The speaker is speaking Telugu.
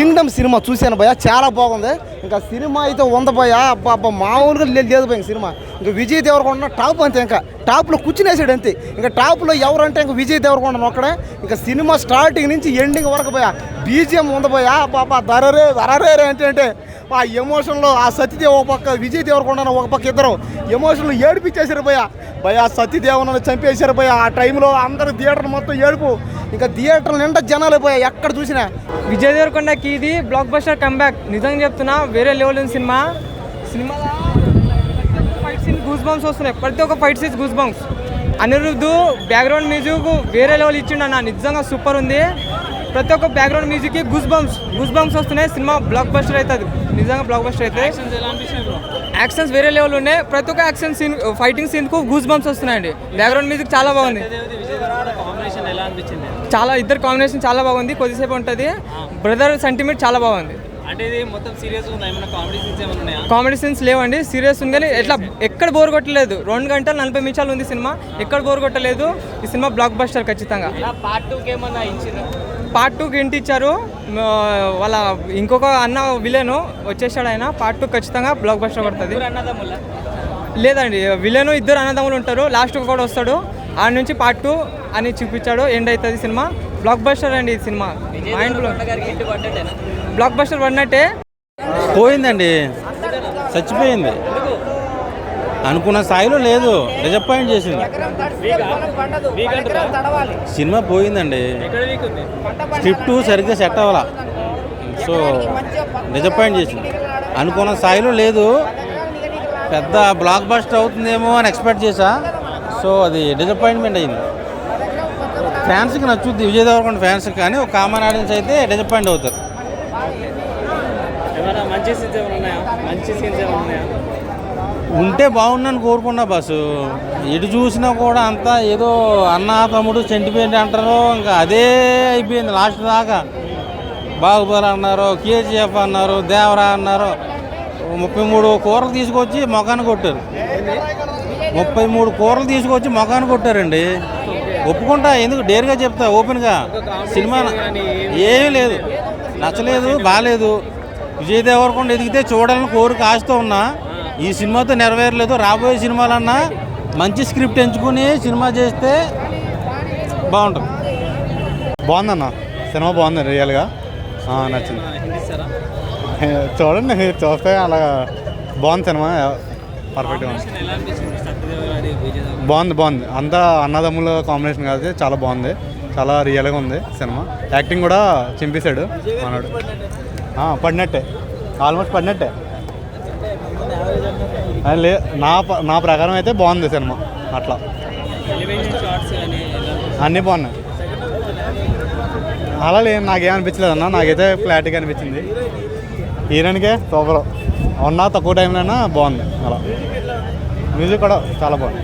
కింగ్డమ్ సినిమా చూశాను భయ చాలా బాగుంది. ఇంకా సినిమా అయితే ఉంది భయ అబ్బా అబ్బా మామూలుగా లేదు భయ సినిమా. ఇంకా విజయ్ దేవరకొండ టాప్ అంతే ఇంకా. టాప్లో కూర్చునేసాడు అంతే. ఇంకా టాప్లో ఎవరంటే ఇంకా విజయ్ దేవరకొండ ఒక్కడే ఇంకా సినిమా స్టార్టింగ్ నుంచి ఎండింగ్ వరకు భయ బీజిఎం ఉంది భయ బాబా దరరే దరరే అంటే అంటే ఆ ఎమోషన్లో ఆ సత్యదేవ ఒక పక్క విజయ్ దేవరకొండ ఒక పక్క ఇద్దరు. ఎమోషన్లో ఏడిపించేశారు భయ భయ ఆ సత్యదేవనని చంపేశారు భయ ఆ టైంలో అందరూ థియేటర్ మొత్తం ఏడుపు. ఇంకా థియేటర్ నిండా జనాలు పోయా ఎక్కడ చూసినా. విజయ్ దేవరకొండకి ఇది బ్లాక్ బస్టర్ కంబ్యాక్ నిజంగా చెప్తున్నా వేరే లెవెల్ ఉంది cinema. Cinema fight scene goosebumps వస్తున్నాయి. ప్రతి ఒక్క fight scenes goosebumps Anirudh background music వేరే లెవెల్ ఇచ్చిండు అన్న. నిజంగా సూపర్ ఉంది. ప్రతి ఒక్క బ్యాక్గ్రౌండ్ మ్యూజిక్కి గూస్ బంప్స్ గూస్ బంప్స్ వస్తున్నాయి. సినిమా బ్లాక్ బస్టర్ అవుతుంది. నిజంగా బ్లాక్ బస్టర్ అయితే యాక్షన్స్ వేరే లెవెల్ ఉన్నాయి. ప్రతి ఒక్క యాక్షన్ సీన్ ఫైటింగ్ సీన్కు గూస్ బంప్స్ వస్తున్నాయండి. బ్యాక్గ్రౌండ్ మ్యూజిక్ చాలా బాగుంది. చాలా ఇద్దరు కాంబినేషన్ చాలా బాగుంది. కొద్దిసేపు ఉంటుంది. బ్రదర్ సెంటిమెంట్ చాలా బాగుంది. కామెడీ సీన్స్ లేవండి. సీరియస్ ఉంది కానీ ఎట్లా ఎక్కడ బోర్ కొట్టలేదు. రెండు గంటలు నలభై నిమిషాలు ఉంది సినిమా. ఎక్కడ బోర్ కొట్టలేదు. ఈ సినిమా బ్లాక్ బస్టర్ ఖచ్చితంగా పార్ట్ టూకి ఏమన్నా పార్ట్ టూకి ఇంటి ఇచ్చారు. మ, వాళ్ళ ఇంకొక అన్న విలేను వచ్చేసాడు ఆయన. పార్ట్ టూ ఖచ్చితంగా బ్లాక్ బస్టర్ పడుతుంది లేదండి విలేను ఇద్దరు అన్నదమ్ములు ఉంటారు. లాస్ట్ కూడా వస్తాడు. ఆ నుంచి పార్ట్ టూ అని చూపించాడు. ఎండ్ అవుతుంది సినిమా. బ్లాక్ బస్టర్ అండి ఈ సినిమా. బ్లాక్ బస్టర్ పడినట్టే పోయిందండి. చచ్చిపోయింది. అనుకున్న స్థాయిలో లేదు. డిసప్పాయింట్ చేసింది. సినిమా పోయిందండి. స్క్రిప్ట్ సరిగ్గా సెట్ అవ్వాల. సో డిసప్పాయింట్ చేసింది. అనుకున్న స్థాయిలో లేదు. పెద్ద బ్లాక్ బస్టర్ అవుతుందేమో అని ఎక్స్పెక్ట్ చేశా సో అది డిసప్పాయింట్మెంట్ అయింది. ఫ్యాన్స్కి నచ్చుద్ది. విజయ్ దేవరకొండ ఫ్యాన్స్కి కానీ ఒక కామన్ ఆడియన్స్ అయితే డిసప్పాయింట్ అవుతారు. ఏమైనా మంచి సీన్స్ ఏమైనా ఉన్నాయా? మంచి సీన్స్ ఏమైనా ఉన్నాయా? ఉంటే బాగుందని కోరుకున్నా బస్సు. ఎటు చూసినా కూడా అంతా ఏదో అన్న తమ్ముడు సెంటిమెంట్ అంటారు ఇంకా అదే అయిపోయింది లాస్ట్ దాకా. బాహుబలి అన్నారు కేజీఎఫ్ అన్నారు దేవరా అన్నారు ముప్పై మూడు కూరలు తీసుకొచ్చి మొఖాన్ని కొట్టారు. ముప్పై మూడు కూరలు తీసుకొచ్చి మొఖాన్ని కొట్టారండి. ఒప్పుకుంటా ఎందుకు? డేర్గా చెప్తా ఓపెన్గా. సినిమా ఏమీ లేదు. నచ్చలేదు బాగాలేదు విజయ్ దేవరకొండ ఎదిగితే చూడాలని కోరిక ఆశతో ఉన్నా. ఈ సినిమాతో నెరవేరలేదు. రాబోయే సినిమాలన్నా మంచి స్క్రిప్ట్ ఎంచుకుని సినిమా చేస్తే బాగుంటుంది. బాగుందన్న? సినిమా బాగుంది రియల్గా. నచ్చింది. చూడండి చూస్తే అలా బాగుంది సినిమా. పర్ఫెక్ట్గా బాగుంది బాగుంది. అంతా అన్నదమ్ముల కాంబినేషన్ కాదు చాలా బాగుంది. చాలా రియల్గా ఉంది సినిమా. యాక్టింగ్ కూడా చింపేశాడు మనోడు. పడినట్టే. ఆల్మోస్ట్ పడినట్టే. లే నా నా ప్రకారం అయితే బాగుంది సినిమా అట్లా. అన్నీ బాగున్నాయి. అలా లేదు నాకేమనిపించలేదు అన్న నాకైతే ఫ్లాట్గా అనిపించింది. హీరోయిన్కే సూపర్ ఉన్నా తక్కువ టైంలోనే బాగుంది అలా. మ్యూజిక్ కూడా చాలా బాగుంది.